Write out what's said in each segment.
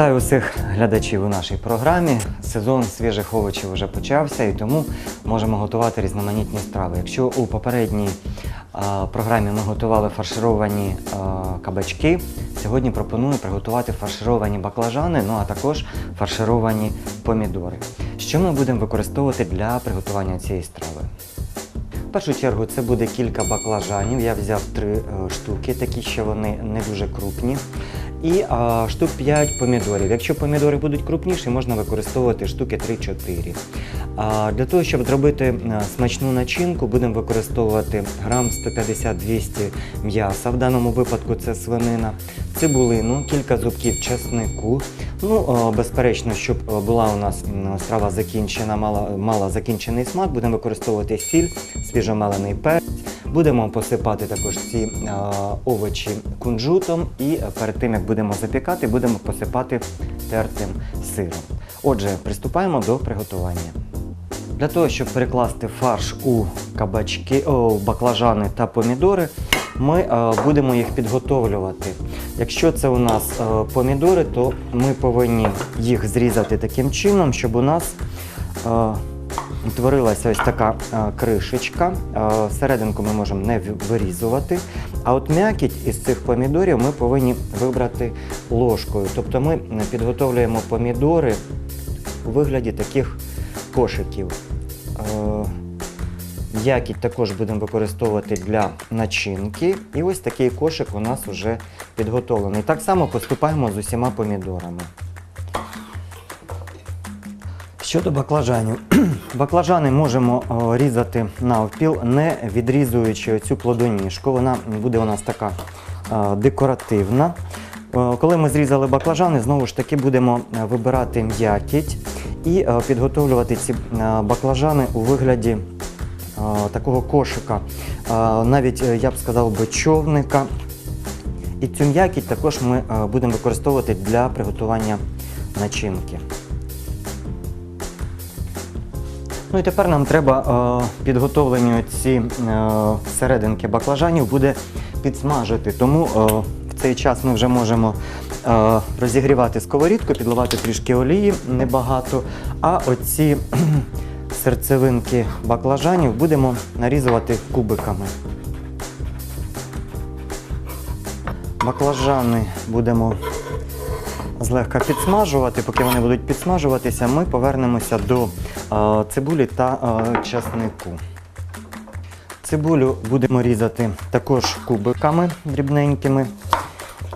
Вітаю усіх глядачів у нашій програмі. Сезон свіжих овочів вже почався і тому можемо готувати різноманітні страви. Якщо у попередній програмі ми готували фаршировані кабачки, сьогодні пропоную приготувати фаршировані баклажани, ну а також фаршировані помідори. Що ми будемо використовувати для приготування цієї страви? В першу чергу це буде кілька баклажанів. Я взяв три е, штуки, такі що вони не дуже крупні. І а, штук 5 помідорів. Якщо помідори будуть крупніші, можна використовувати штуки 3-4. А, для того, щоб зробити е, смачну начинку, будемо використовувати грам 150-200 м'яса. В даному випадку це свинина, цибулину, кілька зубків чеснику. Ну, о, безперечно, щоб е, була у нас страва закінчена, мала, мала закінчений смак, будемо використовувати сіль, свіжомелений перець. Будемо посипати також ці е, овочі кунжутом і е, перед тим як будемо запікати, будемо посипати тертим сиром. Отже, приступаємо до приготування. Для того, щоб перекласти фарш у кабачки, о, баклажани та помідори, ми е, будемо їх підготовлювати. Якщо це у нас е, помідори, то ми повинні їх зрізати таким чином, щоб у нас е, утворилася ось така е, кришечка. Е, серединку ми можемо не вирізувати. А от м'якіть із цих помідорів ми повинні вибрати ложкою. Тобто ми підготовлюємо помідори у вигляді таких кошиків. Е, також будемо використовувати для начинки. І ось такий кошик у нас вже підготовлений. Так само поступаємо з усіма помідорами. Щодо баклажанів. Баклажани можемо різати навпіл, не відрізуючи цю плодоніжку. Вона буде у нас така декоративна. Коли ми зрізали баклажани, знову ж таки будемо е, вибирати м'якіть і е, підготовлювати ці е, баклажани у вигляді такого кошика, навіть я б сказав би човника. І цю м'якіть також ми будемо використовувати для приготування начинки. Ну і тепер нам треба е, підготовлені ці е, серединки баклажанів буде підсмажити. Тому е, в цей час ми вже можемо е, розігрівати сковорідку, підливати трішки олії небагато. А оці серцевинки баклажанів будемо нарізувати кубиками. Баклажани будемо злегка підсмажувати. Поки вони будуть підсмажуватися, ми повернемося до е, цибулі та е, часнику. Цибулю будемо різати також кубиками дрібненькими.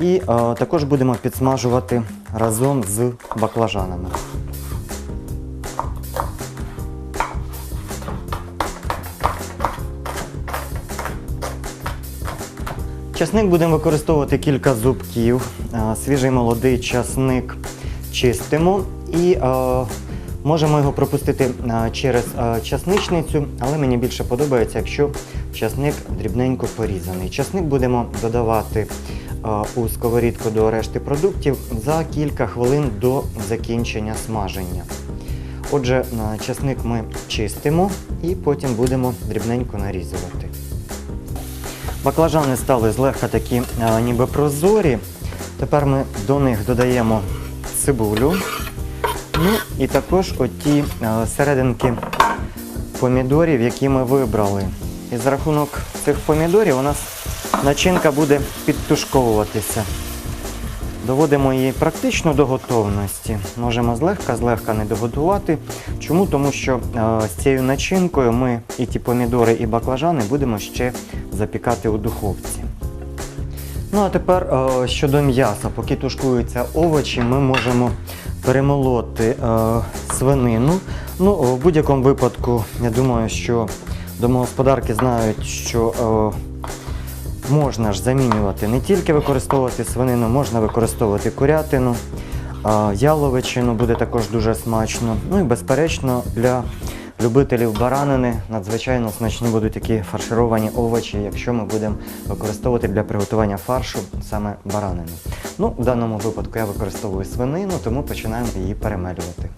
І е, також будемо підсмажувати разом з баклажанами. Часник будемо використовувати кілька зубків. Свіжий молодий часник чистимо і можемо його пропустити через часничницю, але мені більше подобається, якщо часник дрібненько порізаний. Часник будемо додавати у сковорідку до решти продуктів за кілька хвилин до закінчення смаження. Отже, часник ми чистимо і потім будемо дрібненько нарізувати. Баклажани стали злегка такі а, ніби прозорі. Тепер ми до них додаємо цибулю. Ну і також оті а, серединки помідорів, які ми вибрали. І за рахунок цих помідорів у нас начинка буде підтушковуватися. Доводимо її практично до готовності. Можемо злегка-злегка не доготувати. Чому? Тому що е, з цією начинкою ми і ті помідори, і баклажани будемо ще запікати у духовці. Ну а тепер е, щодо м'яса. Поки тушкуються овочі, ми можемо перемолоти е, свинину. Ну, в будь-якому випадку, я думаю, що домогосподарки знають, що е, Можна ж замінювати не тільки використовувати свинину, можна використовувати курятину, яловичину буде також дуже смачно. Ну і безперечно для любителів баранини надзвичайно смачні будуть такі фаршировані овочі, якщо ми будемо використовувати для приготування фаршу саме баранину. Ну, в даному випадку я використовую свинину, тому починаємо її перемелювати.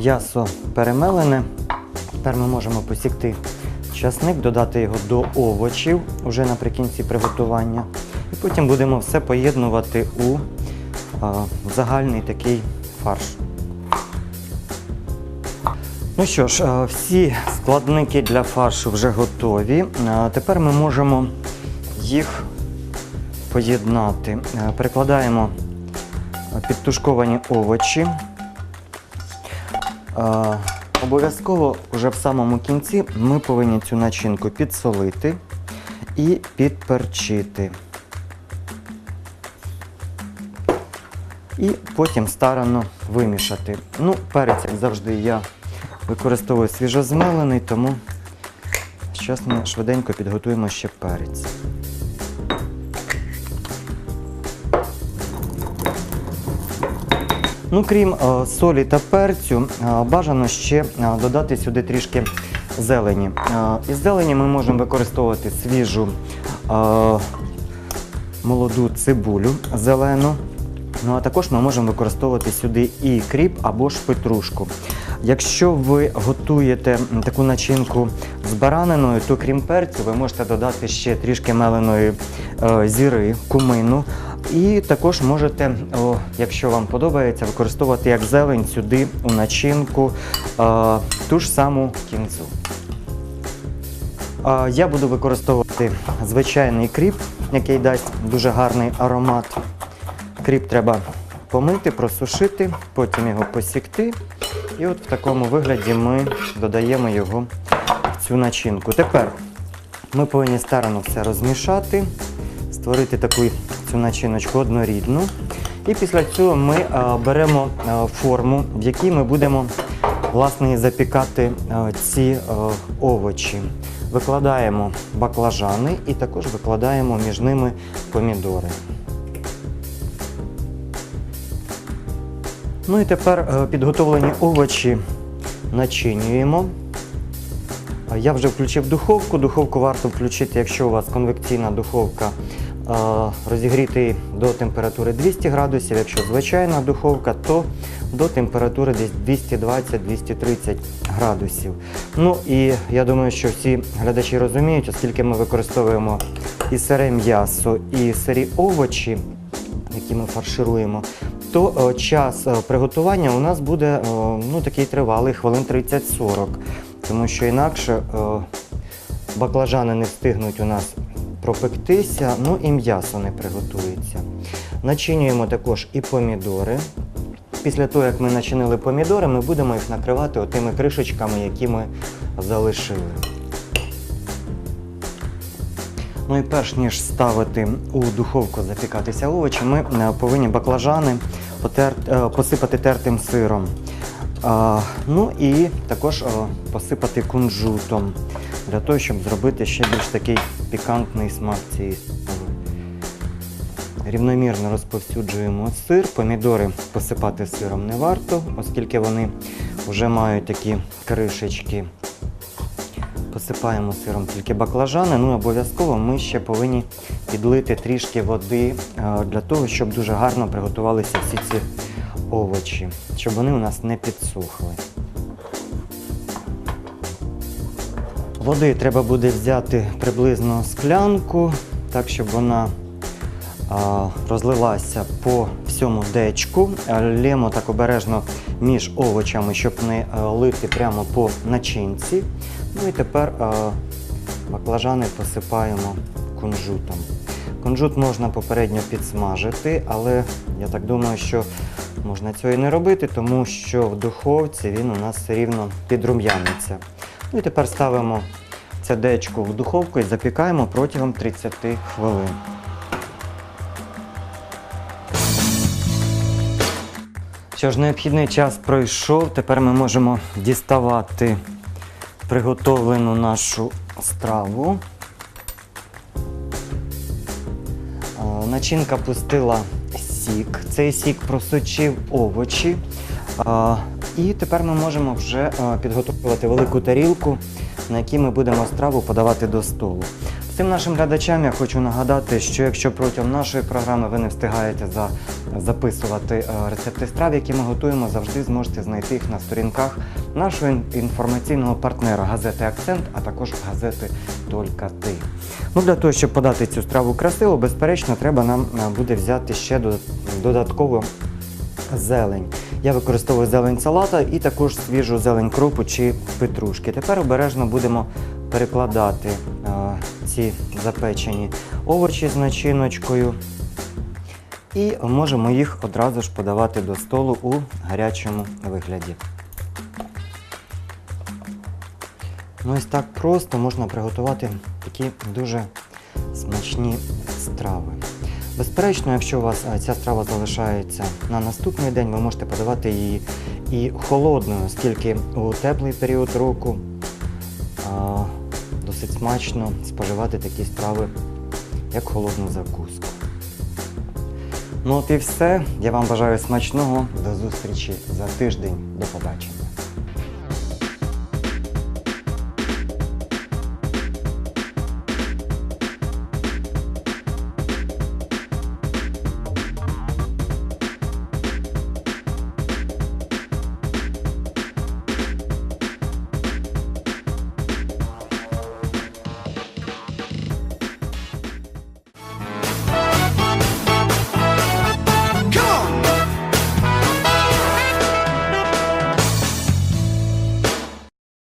М'ясо перемелене. Тепер ми можемо посікти часник, додати його до овочів вже наприкінці приготування. І потім будемо все поєднувати у а, загальний такий фарш. Ну що ж, всі складники для фаршу вже готові. Тепер ми можемо їх поєднати. Е, Перекладаємо е, підтушковані овочі. Обов'язково вже в самому кінці ми повинні цю начинку підсолити і підперчити. І потім старанно вимішати. Ну, перець, як завжди, я використовую свіжозмелений, тому зараз ми швиденько підготуємо ще перець. Ну, крім е, солі та перцю, е, бажано ще е, додати сюди трішки зелені. Із зелені ми можемо використовувати свіжу молоду цибулю зелену. Ну а також ми можемо використовувати сюди і кріп або ж петрушку. Якщо ви готуєте таку начинку з бараниною, то крім перцю, ви можете додати ще трішки меленої зіри, кумину. І також можете, о, якщо вам подобається, використовувати як зелень сюди у начинку е, ту ж саму кінзу. А, Я буду використовувати звичайний кріп, який дасть дуже гарний аромат. Кріп треба помити, просушити, потім його посікти. І от в такому вигляді ми додаємо його в цю начинку. Тепер ми повинні старано все розмішати, створити таку цю начиночку однорідну. І після цього ми беремо форму, в якій ми будемо власне запікати ці овочі. Викладаємо баклажани і також викладаємо між ними помідори. Ну і тепер е, підготовлені овочі начинюємо. Я вже включив духовку. Духовку варто включити, якщо у вас конвекційна духовка, е, розігріти до температури 200 градусів. Якщо звичайна духовка, то до температури десь 220-230 градусів. Ну і я думаю, що всі глядачі розуміють, оскільки ми використовуємо і сире м'ясо, і сирі овочі, які ми фаршируємо, то е, час е, приготування у нас буде е, ну, такий тривалий, хвилин 30-40. Тому що інакше баклажани не встигнуть у нас пропектися, ну і м'ясо не приготується. Начинюємо також і помідори. Після того, як ми начинили помідори, ми будемо їх накривати отими кришечками, які ми залишили. Ну і перш ніж ставити у духовку запікатися овочі, ми е, повинні баклажани е, посипати тертим сиром. Ну і також е, посипати кунжутом для того, щоб зробити ще більш такий пікантний смак цієї страви. Рівномірно розповсюджуємо сир, помідори посипати сиром не варто, оскільки вони вже мають такі кришечки. Посипаємо сиром тільки баклажани. Ну обов'язково ми ще повинні підлити трішки води е, для того, щоб дуже гарно приготувалися всі ці овочі, щоб вони у нас не підсохли. Води треба буде взяти приблизно склянку, так щоб вона розлилася по всьому дечку. Лємо так обережно між овочами, щоб не е, лити прямо по начинці. Ну і тепер баклажани посипаємо кунжутом. Кунжут можна попередньо підсмажити, але я так думаю, що можна цього і не робити, тому що в духовці він у нас рівно підрум'яниться. Ну і тепер ставимо це дечко в духовку і запікаємо протягом 30 хвилин. Що ж, необхідний час пройшов. Тепер ми можемо діставати приготовлену нашу страву. Начинка пустила сік. Цей сік просочив овочі. І тепер ми можемо вже а, підготувати велику тарілку, на якій ми будемо страву подавати до столу. Всім нашим глядачам я хочу нагадати, що якщо протягом нашої програми ви не встигаєте за, записувати е, рецепти страв, які ми готуємо, завжди зможете знайти їх на сторінках нашого інформаційного партнера газети Акцент, а також газети Тільки ти. Ну, для того, щоб подати цю страву красиво, безперечно, треба нам е, буде взяти ще додат- додатково зелень. Я використовую зелень салата і також свіжу зелень кропу чи петрушки. Тепер обережно будемо перекладати е, ці запечені овочі з начиночкою. І можемо їх одразу ж подавати до столу у гарячому вигляді. Ну, ось так просто можна приготувати такі дуже смачні страви. Безперечно, якщо у вас е, ця страва залишається на наступний день, ви можете подавати її і холодною, оскільки у теплий період року досить смачно споживати такі страви, як холодну закуску. Ну от і все. Я вам бажаю смачного. До зустрічі за тиждень. До побачення.